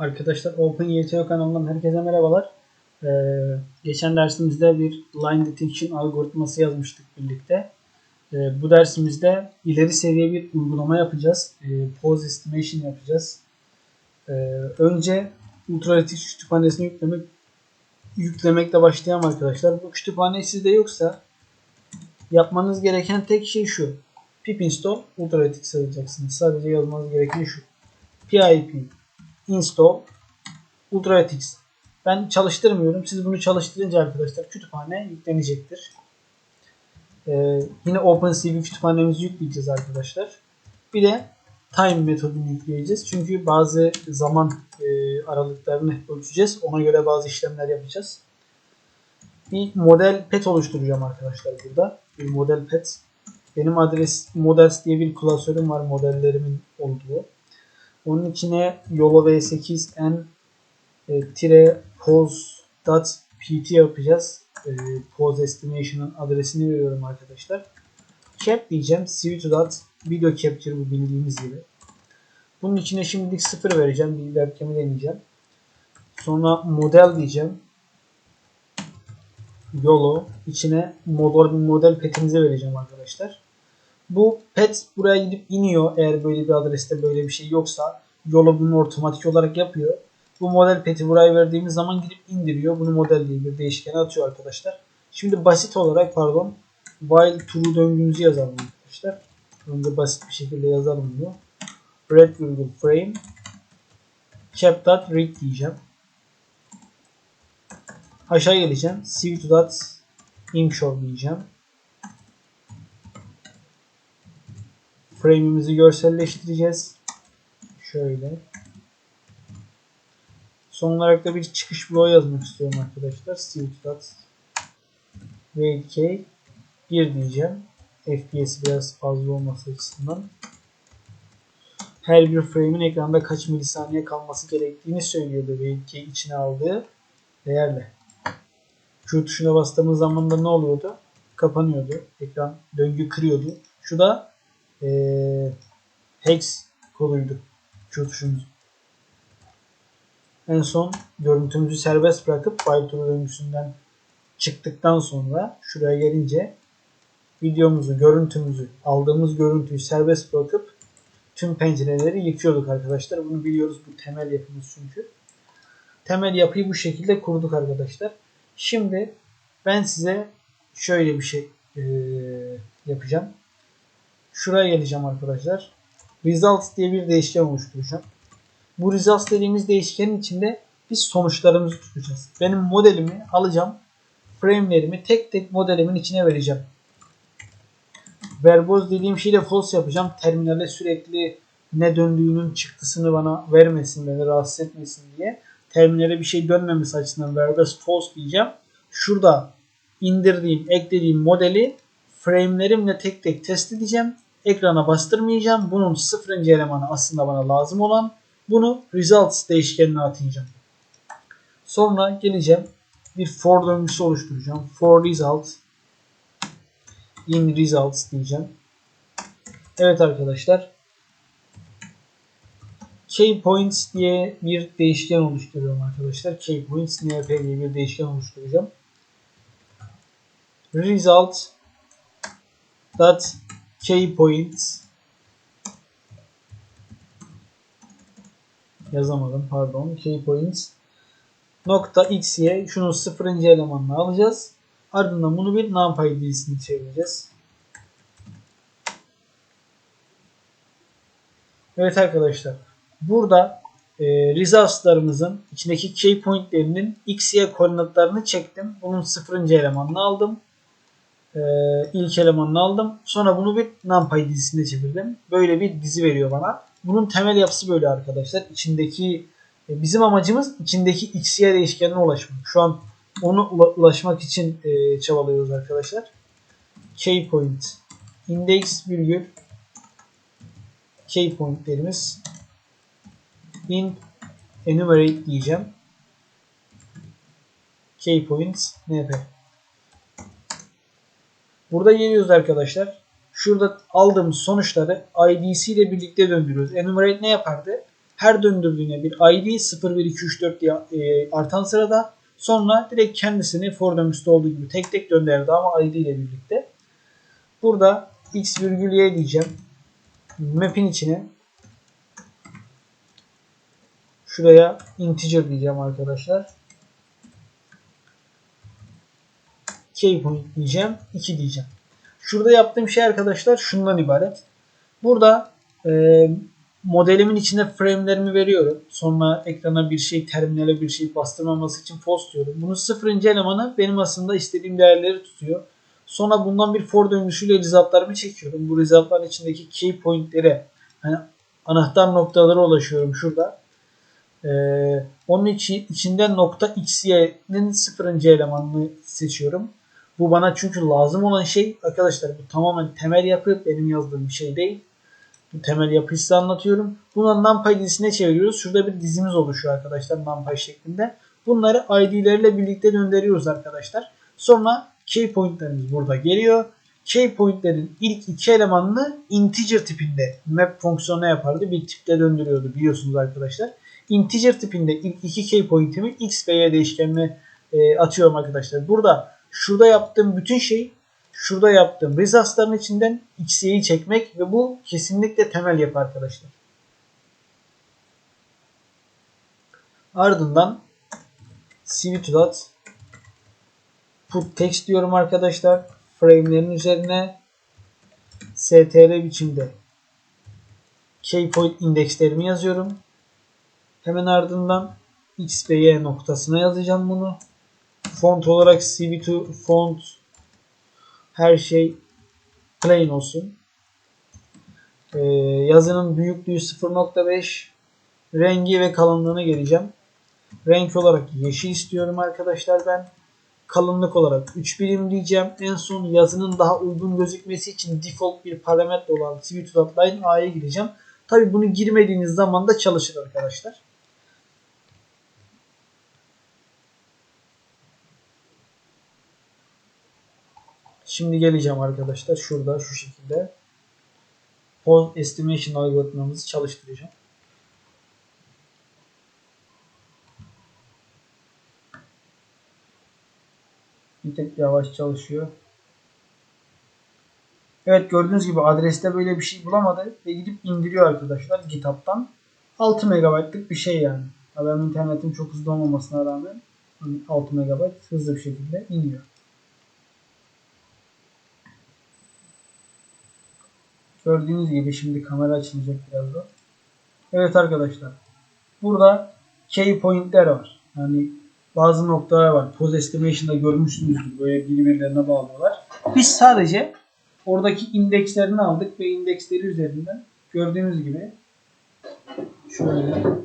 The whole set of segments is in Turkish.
Arkadaşlar OpenYTO kanalından herkese merhabalar. Ee, geçen dersimizde bir line detection algoritması yazmıştık birlikte. Ee, bu dersimizde ileri seviye bir uygulama yapacağız. Ee, pose estimation yapacağız. Ee, önce ultralitik kütüphanesini yüklemek yüklemekle başlayalım arkadaşlar. Bu kütüphane sizde yoksa yapmanız gereken tek şey şu. pip install ultralitik yazacaksınız. Sadece yazmanız gereken şu. pip install ultralytics. Ben çalıştırmıyorum. Siz bunu çalıştırınca arkadaşlar kütüphane yüklenecektir. Ee, yine OpenCV kütüphanemizi yükleyeceğiz arkadaşlar. Bir de time metodunu yükleyeceğiz. Çünkü bazı zaman e, aralıklarını ölçeceğiz. Ona göre bazı işlemler yapacağız. Bir model pet oluşturacağım arkadaşlar burada. Bir model pet. Benim adres models diye bir klasörüm var modellerimin olduğu. Onun içine YOLO V8 n e, tire pose.pt yapacağız. E, pose estimation'ın adresini veriyorum arkadaşlar. Cap diyeceğim. Sweet video capture bu bildiğimiz gibi. Bunun içine şimdilik 0 vereceğim. Bir webcam'i deneyeceğim. Sonra model diyeceğim. YOLO içine model, model petimizi vereceğim arkadaşlar. Bu pet buraya gidip iniyor. Eğer böyle bir adreste böyle bir şey yoksa YOLO bunu otomatik olarak yapıyor. Bu model peti buraya verdiğimiz zaman gidip indiriyor. Bunu model diye bir değişkene atıyor arkadaşlar. Şimdi basit olarak pardon while true döngümüzü yazalım arkadaşlar. Önce basit bir şekilde yazalım bunu. Red virgül frame cap dot read diyeceğim. Aşağı geleceğim. İmshow diyeceğim. Frame'imizi görselleştireceğiz. Şöyle. Son olarak da bir çıkış bloğu yazmak istiyorum arkadaşlar. Save wait k 1 diyeceğim. FPS biraz fazla olması açısından. Her bir frame'in ekranda kaç milisaniye kalması gerektiğini söylüyordu wait k içine aldığı değerle. Q tuşuna bastığımız zaman da ne oluyordu? Kapanıyordu. Ekran döngü kırıyordu. Şu da ee, hex koduydu. Q tuşumuz. En son görüntümüzü serbest bırakıp true döngüsünden çıktıktan sonra şuraya gelince videomuzu, görüntümüzü, aldığımız görüntüyü serbest bırakıp tüm pencereleri yıkıyorduk arkadaşlar. Bunu biliyoruz. Bu temel yapımız çünkü. Temel yapıyı bu şekilde kurduk arkadaşlar. Şimdi ben size şöyle bir şey e, yapacağım. Şuraya geleceğim arkadaşlar. Results diye bir değişken oluşturacağım. Bu results dediğimiz değişkenin içinde biz sonuçlarımızı tutacağız. Benim modelimi alacağım. Frame'lerimi tek tek modelimin içine vereceğim. Verboz dediğim şeyle false yapacağım. Terminale sürekli ne döndüğünün çıktısını bana vermesin, beni rahatsız etmesin diye. Terminale bir şey dönmemesi açısından verbose false diyeceğim. Şurada indirdiğim, eklediğim modeli frame'lerimle tek tek test edeceğim. Ekrana bastırmayacağım. Bunun sıfırıncı elemanı aslında bana lazım olan. Bunu results değişkenine atayacağım. Sonra geleceğim. Bir for döngüsü oluşturacağım. For result in results diyeceğim. Evet arkadaşlar. Key points diye bir değişken oluşturuyorum arkadaşlar. Key points np diye bir değişken oluşturacağım. Result dot key points yazamadım pardon key points nokta x'ye şunu sıfırıncı elemanla alacağız. Ardından bunu bir numpy dizisine çevireceğiz. Evet arkadaşlar. Burada e, results'larımızın içindeki key pointlerinin x, y koordinatlarını çektim. Bunun sıfırıncı elemanını aldım. E, ilk elemanını aldım. Sonra bunu bir numpy dizisine çevirdim. Böyle bir dizi veriyor bana. Bunun temel yapısı böyle arkadaşlar. İçindeki e, bizim amacımız içindeki x, y değişkenine ulaşmak. Şu an onu ulaşmak için e, çabalıyoruz arkadaşlar. Key point index virgül key pointlerimiz in enumerate diyeceğim. Key points np. Burada geliyoruz arkadaşlar. Şurada aldığımız sonuçları IDC ile birlikte döndürüyoruz. Enumerate ne yapardı? Her döndürdüğüne bir ID 0 1 2 3 4 diye e, artan sırada sonra direkt kendisini for döngüsü olduğu gibi tek tek döndürdü ama ID ile birlikte. Burada x virgül y diyeceğim. Map'in içine şuraya integer diyeceğim arkadaşlar. K point diyeceğim. 2 diyeceğim. Şurada yaptığım şey arkadaşlar şundan ibaret. Burada e, modelimin içine frame'lerimi veriyorum. Sonra ekrana bir şey, terminale bir şey bastırmaması için false diyorum. Bunun sıfırıncı elemanı benim aslında istediğim değerleri tutuyor. Sonra bundan bir for döngüsüyle resultlarımı çekiyorum. Bu resultların içindeki key point'lere hani anahtar noktalara ulaşıyorum şurada. Ee, onun için içinden nokta xy'nin sıfırıncı elemanını seçiyorum. Bu bana çünkü lazım olan şey arkadaşlar bu tamamen temel yapı benim yazdığım bir şey değil. Bu temel yapıyı size anlatıyorum. Bunu NumPy dizisine çeviriyoruz. Şurada bir dizimiz oluşuyor arkadaşlar NumPy şeklinde. Bunları ID'lerle birlikte gönderiyoruz arkadaşlar. Sonra key pointlerimiz burada geliyor. Key pointlerin ilk iki elemanını integer tipinde map fonksiyonu yapardı. Bir tipte döndürüyordu biliyorsunuz arkadaşlar. Integer tipinde ilk iki key pointimi x ve y değişkenine e, atıyorum arkadaşlar. Burada şurada yaptığım bütün şey şurada yaptığım results'ların içinden x'yi çekmek ve bu kesinlikle temel yapı arkadaşlar. Ardından cv2 put text diyorum arkadaşlar. Frame'lerin üzerine str biçimde key point indekslerimi yazıyorum. Hemen ardından x ve y noktasına yazacağım bunu. Font olarak cv2 font her şey plain olsun. Ee, yazının büyüklüğü 0.5 rengi ve kalınlığını geleceğim. Renk olarak yeşil istiyorum arkadaşlar ben. Kalınlık olarak 3 birim diyeceğim. En son yazının daha uygun gözükmesi için default bir parametre olan cv2.line a'ya gireceğim. Tabi bunu girmediğiniz zaman da çalışır arkadaşlar. Şimdi geleceğim arkadaşlar. Şurada şu şekilde pose estimation algoritmamızı çalıştıracağım. Bir tek yavaş çalışıyor. Evet gördüğünüz gibi adreste böyle bir şey bulamadı ve gidip indiriyor arkadaşlar GitHub'tan. 6 MB'lık bir şey yani. Benim internetim çok hızlı olmamasına rağmen 6 hani MB hızlı bir şekilde iniyor. Gördüğünüz gibi şimdi kamera açılacak birazdan. Evet arkadaşlar. Burada key pointler var. Yani bazı noktalar var. Pose estimation'da görmüşsünüzdür. Böyle birbirlerine bağlıyorlar. Biz sadece oradaki indekslerini aldık ve indeksleri üzerinden gördüğünüz gibi şöyle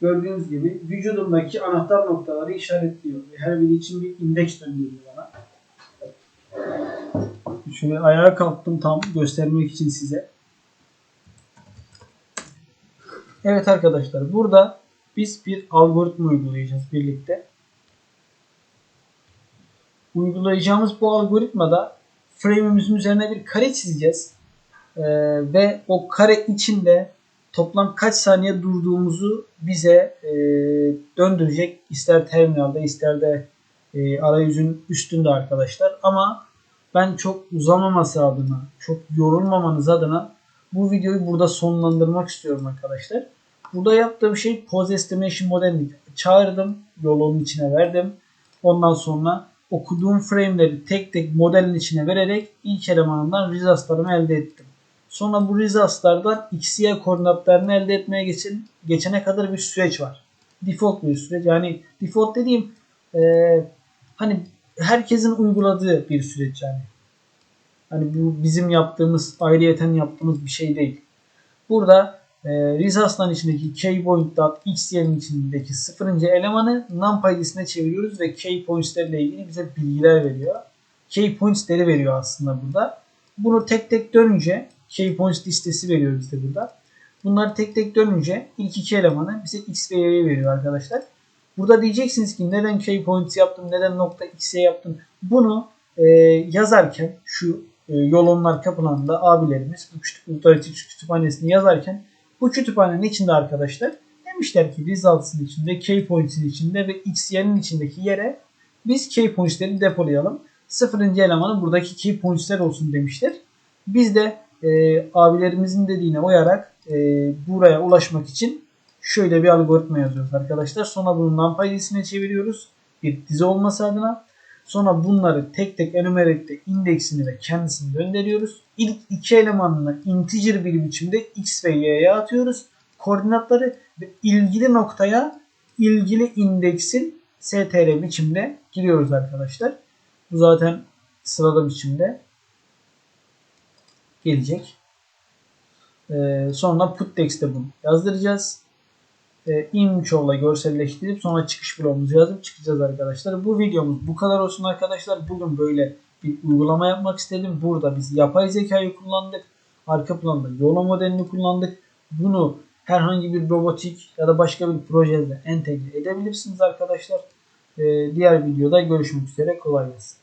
gördüğünüz gibi vücudumdaki anahtar noktaları işaretliyor. Her biri için bir indeks döndürüyor bana. Şöyle ayağa kalktım tam göstermek için size. Evet arkadaşlar burada biz bir algoritma uygulayacağız birlikte. Uygulayacağımız bu algoritmada frame'imizin üzerine bir kare çizeceğiz. Ee, ve o kare içinde toplam kaç saniye durduğumuzu bize e, döndürecek. ister terminalde ister de e, arayüzün üstünde arkadaşlar. Ama ben çok uzamaması adına, çok yorulmamanız adına bu videoyu burada sonlandırmak istiyorum arkadaşlar. Burada yaptığım şey pose estimation modelini çağırdım. Yolun içine verdim. Ondan sonra okuduğum frame'leri tek tek modelin içine vererek ilk elemanından results'larımı elde ettim. Sonra bu results'lardan x, y koordinatlarını elde etmeye geçin, geçene kadar bir süreç var. Default bir süreç. Yani default dediğim e, hani herkesin uyguladığı bir süreç yani. Hani bu bizim yaptığımız, ayrıyeten yaptığımız bir şey değil. Burada e, results'ların içindeki keypoint.xy'nin içindeki sıfırıncı elemanı numpy çeviriyoruz ve keypoints'ler ile ilgili bize bilgiler veriyor. Keypoints'leri veriyor aslında burada. Bunu tek tek dönünce keypoints listesi veriyor bize burada. Bunları tek tek dönünce ilk iki elemanı bize x ve y'yi veriyor arkadaşlar. Burada diyeceksiniz ki neden key points yaptım, neden nokta x'e yaptım. Bunu e, yazarken şu e, yolun arka planında abilerimiz bu kütüp Utaritics kütüphanesini yazarken bu kütüphanenin içinde arkadaşlar demişler ki results'ın içinde, key points'in içinde ve xy'nin içindeki yere biz key points'leri depolayalım. Sıfırıncı elemanı buradaki key points'ler olsun demişler. Biz de e, abilerimizin dediğine uyarak e, buraya ulaşmak için şöyle bir algoritma yazıyoruz arkadaşlar. Sonra bunu numpy dizisine çeviriyoruz. Bir dizi olması adına. Sonra bunları tek tek enumerate'de indeksini ve kendisini gönderiyoruz. İlk iki elemanını integer bir biçimde x ve y'ye atıyoruz. Koordinatları ve ilgili noktaya ilgili indeksin str biçimde giriyoruz arkadaşlar. Bu zaten sırada biçimde gelecek. Ee, sonra put text'te bunu yazdıracağız. Ee, imçolla görselleştirip sonra çıkış bloğumuzu yazıp çıkacağız arkadaşlar. Bu videomuz bu kadar olsun arkadaşlar. Bugün böyle bir uygulama yapmak istedim. Burada biz yapay zekayı kullandık. Arka planda yola modelini kullandık. Bunu herhangi bir robotik ya da başka bir projede entegre edebilirsiniz arkadaşlar. Ee, diğer videoda görüşmek üzere. Kolay gelsin.